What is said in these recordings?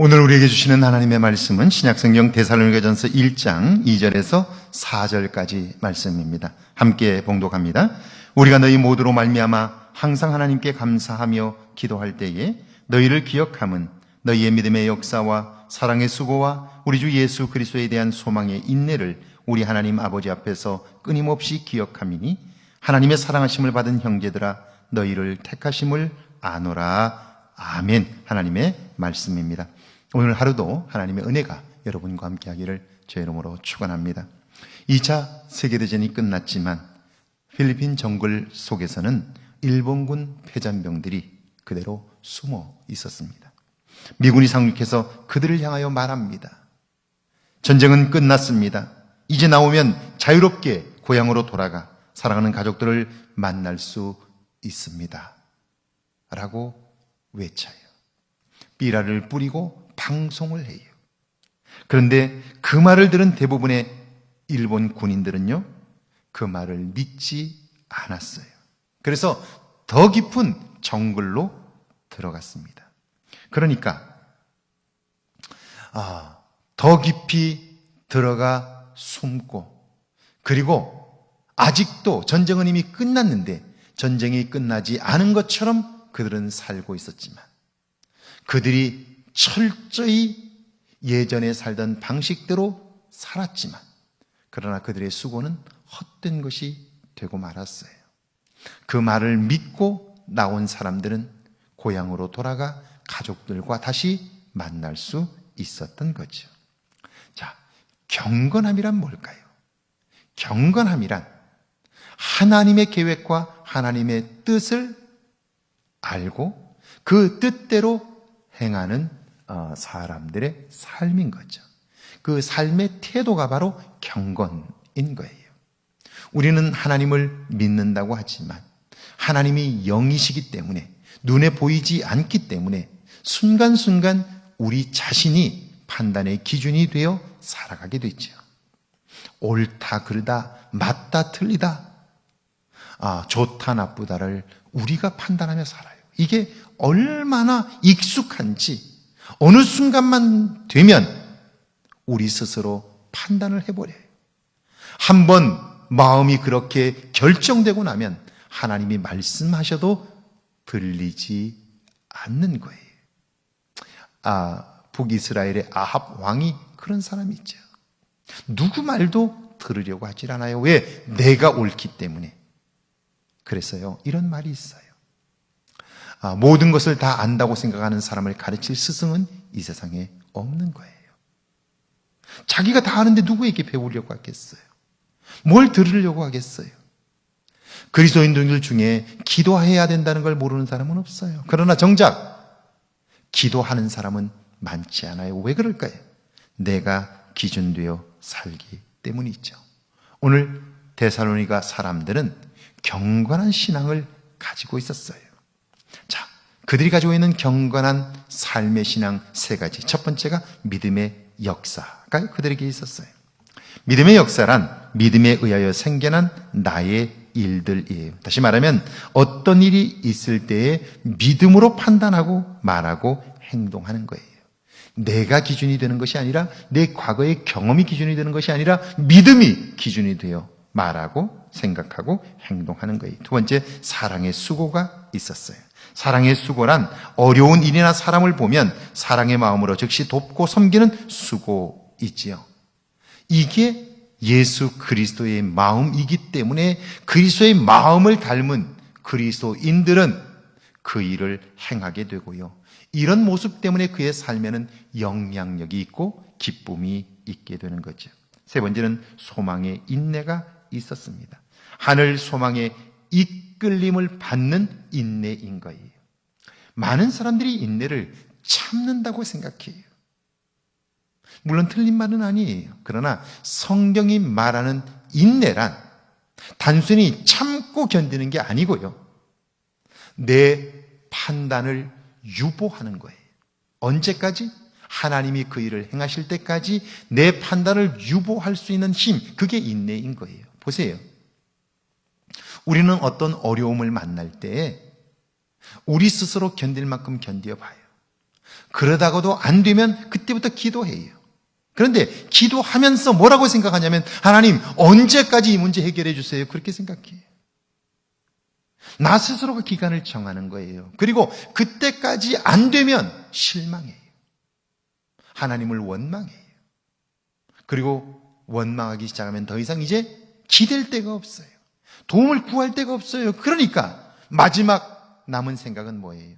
오늘 우리에게 주시는 하나님의 말씀은 신약성경 데살로니가전서 1장 2절에서 4절까지 말씀입니다. 함께 봉독합니다. 우리가 너희 모두로 말미암아 항상 하나님께 감사하며 기도할 때에 너희를 기억함은 너희의 믿음의 역사와 사랑의 수고와 우리 주 예수 그리스도에 대한 소망의 인내를 우리 하나님 아버지 앞에서 끊임없이 기억함이니 하나님의 사랑하심을 받은 형제들아 너희를 택하심을 아노라 아멘 하나님의 말씀입니다. 오늘 하루도 하나님의 은혜가 여러분과 함께 하기를 제 이름으로 축원합니다. 2차 세계대전이 끝났지만 필리핀 정글 속에서는 일본군 패잔병들이 그대로 숨어 있었습니다. 미군이 상륙해서 그들을 향하여 말합니다. 전쟁은 끝났습니다. 이제 나오면 자유롭게 고향으로 돌아가 사랑하는 가족들을 만날 수 있습니다. 라고 외쳐요. 삐라를 뿌리고 방송을 해요. 그런데 그 말을 들은 대부분의 일본 군인들은요, 그 말을 믿지 않았어요. 그래서 더 깊은 정글로 들어갔습니다. 그러니까, 아, 더 깊이 들어가 숨고, 그리고 아직도 전쟁은 이미 끝났는데 전쟁이 끝나지 않은 것처럼 그들은 살고 있었지만 그들이 철저히 예전에 살던 방식대로 살았지만 그러나 그들의 수고는 헛된 것이 되고 말았어요. 그 말을 믿고 나온 사람들은 고향으로 돌아가 가족들과 다시 만날 수 있었던 거죠. 자, 경건함이란 뭘까요? 경건함이란 하나님의 계획과 하나님의 뜻을 알고 그 뜻대로 행하는 어, 사람들의 삶인 거죠. 그 삶의 태도가 바로 경건인 거예요. 우리는 하나님을 믿는다고 하지만 하나님이 영이시기 때문에 눈에 보이지 않기 때문에 순간순간 우리 자신이 판단의 기준이 되어 살아가게 되죠. 옳다, 그르다, 맞다, 틀리다, 아, 좋다, 나쁘다를 우리가 판단하며 살아요. 이게 얼마나 익숙한지 어느 순간만 되면 우리 스스로 판단을 해버려요. 한번 마음이 그렇게 결정되고 나면 하나님이 말씀하셔도 들리지 않는 거예요. 아, 북이스라엘의 아합 왕이 그런 사람이 있죠. 누구 말도 들으려고 하질 않아요. 왜? 내가 옳기 때문에. 그래서요, 이런 말이 있어요. 아, 모든 것을 다 안다고 생각하는 사람을 가르칠 스승은 이 세상에 없는 거예요. 자기가 다 아는데 누구에게 배우려고 하겠어요? 뭘 들으려고 하겠어요? 그리스도인들 중에 기도해야 된다는 걸 모르는 사람은 없어요. 그러나 정작 기도하는 사람은 많지 않아요. 왜 그럴까요? 내가 기준되어 살기 때문이죠. 오늘 데살로니가 사람들은 경건한 신앙을 가지고 있었어요. 자, 그들이 가지고 있는 경건한 삶의 신앙 세 가지. 첫 번째가 믿음의 역사가 그들에게 있었어요. 믿음의 역사란 믿음에 의하여 생겨난 나의 일들이에요. 다시 말하면 어떤 일이 있을 때에 믿음으로 판단하고 말하고 행동하는 거예요. 내가 기준이 되는 것이 아니라 내 과거의 경험이 기준이 되는 것이 아니라 믿음이 기준이 되어 말하고 생각하고 행동하는 거예요. 두 번째, 사랑의 수고가 있었어요. 사랑의 수고란 어려운 일이나 사람을 보면 사랑의 마음으로 즉시 돕고 섬기는 수고이지요. 이게 예수 그리스도의 마음이기 때문에 그리스도의 마음을 닮은 그리스도인들은 그 일을 행하게 되고요. 이런 모습 때문에 그의 삶에는 영향력이 있고 기쁨이 있게 되는 거죠. 세 번째는 소망의 인내가 있었습니다. 하늘 소망의 이끌림을 받는 인내인 거예요. 많은 사람들이 인내를 참는다고 생각해요. 물론 틀린 말은 아니에요. 그러나 성경이 말하는 인내란 단순히 참고 견디는 게 아니고요. 내 판단을 유보하는 거예요. 언제까지? 하나님이 그 일을 행하실 때까지 내 판단을 유보할 수 있는 힘, 그게 인내인 거예요. 보세요. 우리는 어떤 어려움을 만날 때 우리 스스로 견딜 만큼 견뎌 봐요. 그러다가도 안 되면 그때부터 기도해요. 그런데 기도하면서 뭐라고 생각하냐면 하나님 언제까지 이 문제 해결해 주세요. 그렇게 생각해요. 나 스스로가 기간을 정하는 거예요. 그리고 그때까지 안 되면 실망해요. 하나님을 원망해요. 그리고 원망하기 시작하면 더 이상 이제 기댈 데가 없어요. 도움을 구할 데가 없어요. 그러니까 마지막 남은 생각은 뭐예요?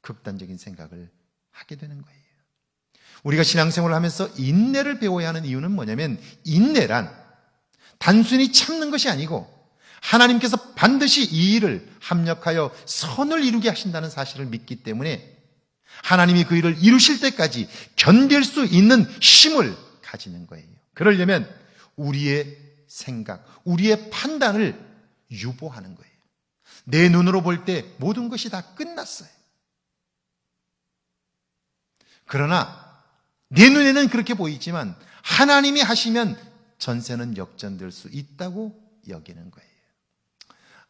극단적인 생각을 하게 되는 거예요. 우리가 신앙생활을 하면서 인내를 배워야 하는 이유는 뭐냐면 인내란 단순히 참는 것이 아니고 하나님께서 반드시 이 일을 합력하여 선을 이루게 하신다는 사실을 믿기 때문에 하나님이 그 일을 이루실 때까지 견딜 수 있는 힘을 가지는 거예요. 그러려면 우리의 생각, 우리의 판단을 유보하는 거예요. 내 눈으로 볼 때 모든 것이 다 끝났어요. 그러나 내 눈에는 그렇게 보이지만 하나님이 하시면 전세는 역전될 수 있다고 여기는 거예요.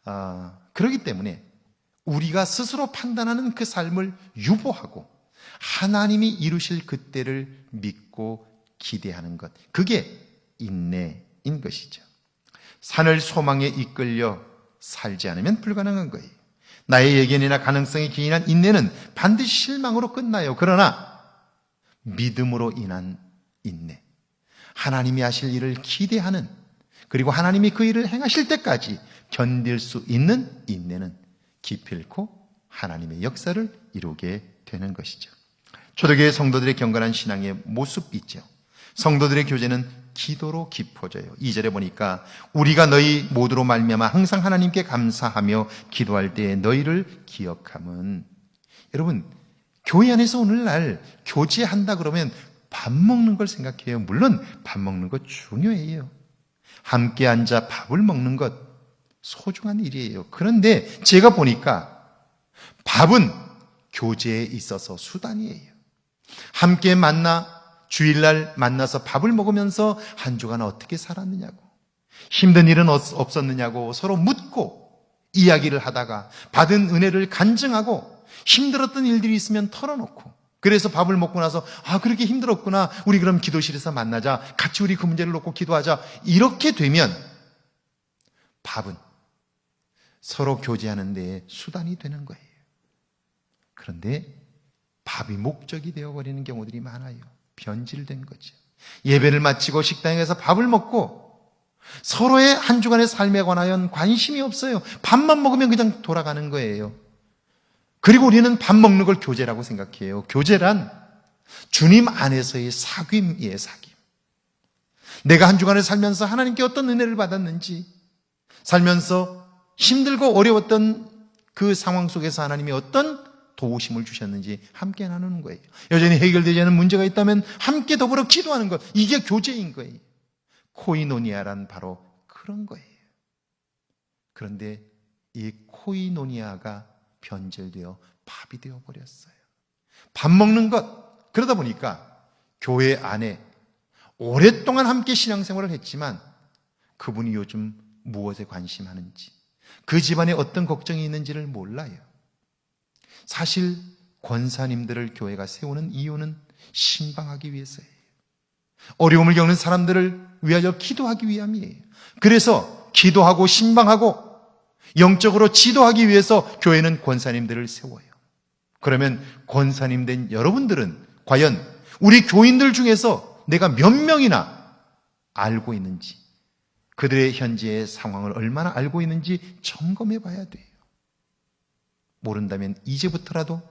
아, 그렇기 때문에 우리가 스스로 판단하는 그 삶을 유보하고 하나님이 이루실 그때를 믿고 기대하는 것. 그게 인내 인 것이죠. 산을 소망에 이끌려 살지 않으면 불가능한 거예요. 나의 예견이나 가능성이 기인한 인내는 반드시 실망으로 끝나요. 그러나 믿음으로 인한 인내. 하나님이 하실 일을 기대하는 그리고 하나님이 그 일을 행하실 때까지 견딜 수 있는 인내는 기필코 하나님의 역사를 이루게 되는 것이죠. 초대교회 성도들의 경건한 신앙의 모습이죠. 성도들의 교제는 기도로 깊어져요. 2절에 보니까 우리가 너희 모두로 말미암아 항상 하나님께 감사하며 기도할 때에 너희를 기억함은 여러분 교회 안에서 오늘날 교제한다 그러면 밥 먹는 걸 생각해요. 물론 밥 먹는 것 중요해요. 함께 앉아 밥을 먹는 것 소중한 일이에요. 그런데 제가 보니까 밥은 교제에 있어서 수단이에요. 함께 만나 주일날 만나서 밥을 먹으면서 한 주간 어떻게 살았느냐고 힘든 일은 없었느냐고 서로 묻고 이야기를 하다가 받은 은혜를 간증하고 힘들었던 일들이 있으면 털어놓고 그래서 밥을 먹고 나서 아 그렇게 힘들었구나 우리 그럼 기도실에서 만나자 같이 우리 그 문제를 놓고 기도하자 이렇게 되면 밥은 서로 교제하는 데 수단이 되는 거예요. 그런데 밥이 목적이 되어버리는 경우들이 많아요. 변질된 거죠. 예배를 마치고 식당에 서 밥을 먹고 서로의 한 주간의 삶에 관하여 관심이 없어요. 밥만 먹으면 그냥 돌아가는 거예요. 그리고 우리는 밥 먹는 걸 교제라고 생각해요. 교제란 주님 안에서의 사귐이에요, 사귐. 내가 한 주간을 살면서 하나님께 어떤 은혜를 받았는지, 살면서 힘들고 어려웠던 그 상황 속에서 하나님이 어떤 도우심을 주셨는지 함께 나누는 거예요. 여전히 해결되지 않은 문제가 있다면 함께 더불어 기도하는 것. 이게 교제인 거예요. 코이노니아란 바로 그런 거예요. 그런데 이 코이노니아가 변질되어 밥이 되어 버렸어요. 밥 먹는 것 그러다 보니까 교회 안에 오랫동안 함께 신앙생활을 했지만 그분이 요즘 무엇에 관심하는지 그 집안에 어떤 걱정이 있는지를 몰라요. 사실 권사님들을 교회가 세우는 이유는 신방하기 위해서예요. 어려움을 겪는 사람들을 위하여 기도하기 위함이에요. 그래서 기도하고 신방하고 영적으로 지도하기 위해서 교회는 권사님들을 세워요. 그러면 권사님 된 여러분들은 과연 우리 교인들 중에서 내가 몇 명이나 알고 있는지, 그들의 현재의 상황을 얼마나 알고 있는지 점검해 봐야 돼요. 모른다면 이제부터라도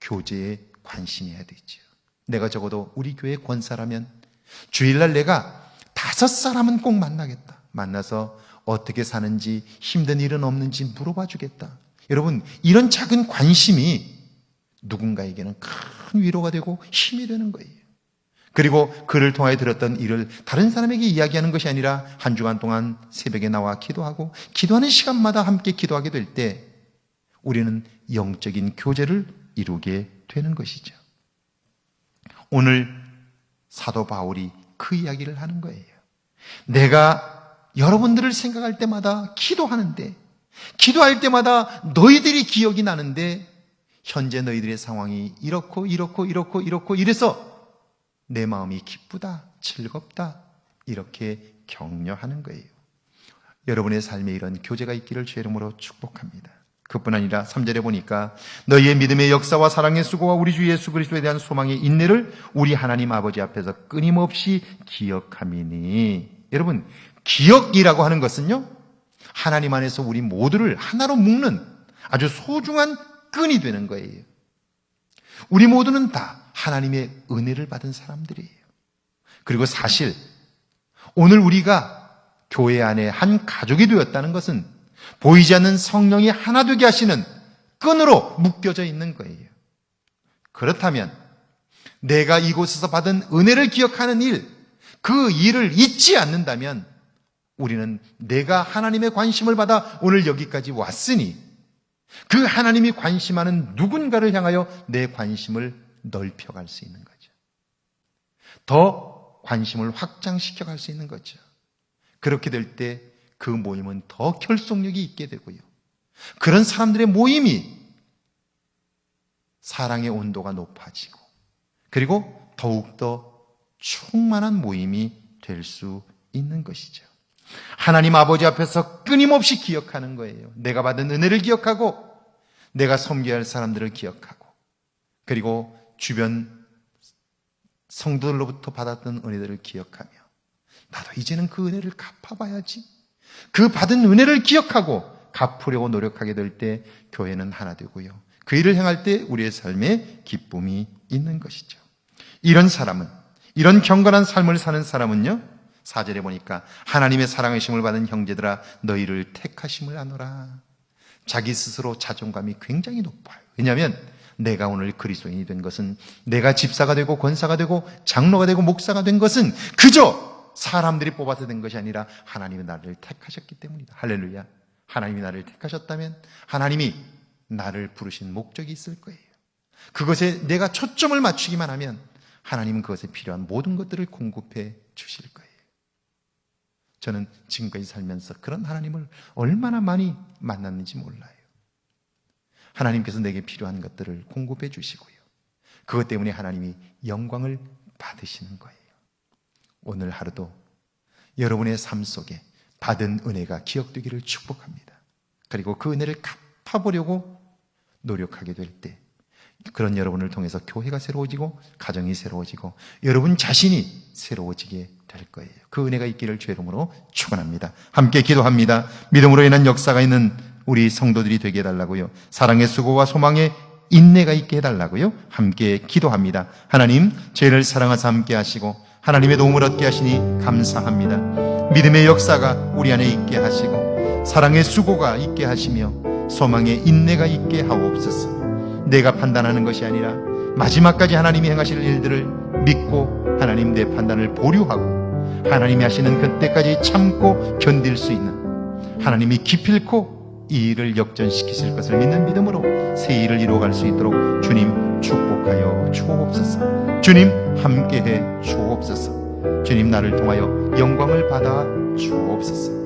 교제에 관심해야 되죠. 내가 적어도 우리 교회 권사라면 주일날 내가 다섯 사람은 꼭 만나겠다. 만나서 어떻게 사는지 힘든 일은 없는지 물어봐 주겠다. 여러분, 이런 작은 관심이 누군가에게는 큰 위로가 되고 힘이 되는 거예요. 그리고 그를 통하여 들었던 일을 다른 사람에게 이야기하는 것이 아니라 한 주간 동안 새벽에 나와 기도하고 기도하는 시간마다 함께 기도하게 될 때 우리는 영적인 교제를 이루게 되는 것이죠. 오늘 사도 바울이 그 이야기를 하는 거예요. 내가 여러분들을 생각할 때마다 기도하는데, 기도할 때마다 너희들이 기억이 나는데, 현재 너희들의 상황이 이렇고 이렇고 이렇고 이렇고 이래서 내 마음이 기쁘다, 즐겁다 이렇게 격려하는 거예요. 여러분의 삶에 이런 교제가 있기를 주의 이름으로 축복합니다. 그뿐 아니라 3절에 보니까 너희의 믿음의 역사와 사랑의 수고와 우리 주 예수 그리스도에 대한 소망의 인내를 우리 하나님 아버지 앞에서 끊임없이 기억함이니 여러분 기억이라고 하는 것은요 하나님 안에서 우리 모두를 하나로 묶는 아주 소중한 끈이 되는 거예요. 우리 모두는 다 하나님의 은혜를 받은 사람들이에요. 그리고 사실 오늘 우리가 교회 안에 한 가족이 되었다는 것은 보이지 않는 성령이 하나 되게 하시는 끈으로 묶여져 있는 거예요. 그렇다면 내가 이곳에서 받은 은혜를 기억하는 일, 그 일을 잊지 않는다면 우리는 내가 하나님의 관심을 받아 오늘 여기까지 왔으니 그 하나님이 관심하는 누군가를 향하여 내 관심을 넓혀갈 수 있는 거죠. 더 관심을 확장시켜 갈 수 있는 거죠. 그렇게 될 때 그 모임은 더 결속력이 있게 되고요. 그런 사람들의 모임이 사랑의 온도가 높아지고 그리고 더욱더 충만한 모임이 될 수 있는 것이죠. 하나님 아버지 앞에서 끊임없이 기억하는 거예요. 내가 받은 은혜를 기억하고 내가 섬겨야 할 사람들을 기억하고 그리고 주변 성도들로부터 받았던 은혜들을 기억하며 나도 이제는 그 은혜를 갚아봐야지. 그 받은 은혜를 기억하고 갚으려고 노력하게 될 때 교회는 하나 되고요. 그 일을 행할 때 우리의 삶에 기쁨이 있는 것이죠. 이런 사람은 이런 경건한 삶을 사는 사람은요. 사절에 보니까 하나님의 사랑의 심을 받은 형제들아 너희를 택하심을 하노라. 자기 스스로 자존감이 굉장히 높아요. 왜냐하면 내가 오늘 그리스도인이 된 것은 내가 집사가 되고 권사가 되고 장로가 되고 목사가 된 것은 그저 사람들이 뽑아서 된 것이 아니라 하나님이 나를 택하셨기 때문이다. 할렐루야. 하나님이 나를 택하셨다면 하나님이 나를 부르신 목적이 있을 거예요. 그것에 내가 초점을 맞추기만 하면 하나님은 그것에 필요한 모든 것들을 공급해 주실 거예요. 저는 지금까지 살면서 그런 하나님을 얼마나 많이 만났는지 몰라요. 하나님께서 내게 필요한 것들을 공급해 주시고요. 그것 때문에 하나님이 영광을 받으시는 거예요. 오늘 하루도 여러분의 삶 속에 받은 은혜가 기억되기를 축복합니다. 그리고 그 은혜를 갚아보려고 노력하게 될 때, 그런 여러분을 통해서 교회가 새로워지고, 가정이 새로워지고, 여러분 자신이 새로워지게 될 거예요. 그 은혜가 있기를 주의 이름으로 축원합니다. 함께 기도합니다. 믿음으로 인한 역사가 있는 우리 성도들이 되게 해달라고요. 사랑의 수고와 소망의 인내가 있게 해달라고요. 함께 기도합니다. 하나님, 죄를 사랑하사 함께 하시고, 하나님의 도움을 얻게 하시니 감사합니다. 믿음의 역사가 우리 안에 있게 하시고 사랑의 수고가 있게 하시며 소망의 인내가 있게 하옵소서. 내가 판단하는 것이 아니라 마지막까지 하나님이 행하실 일들을 믿고 하나님 내 판단을 보류하고 하나님이 하시는 그때까지 참고 견딜 수 있는 하나님이 기필코 이 일을 역전시키실 것을 믿는 믿음으로 새 일을 이루어갈 수 있도록 주님 축복하여 주옵소서. 주님 함께해 주옵소서. 주님 나를 통하여 영광을 받아 주옵소서.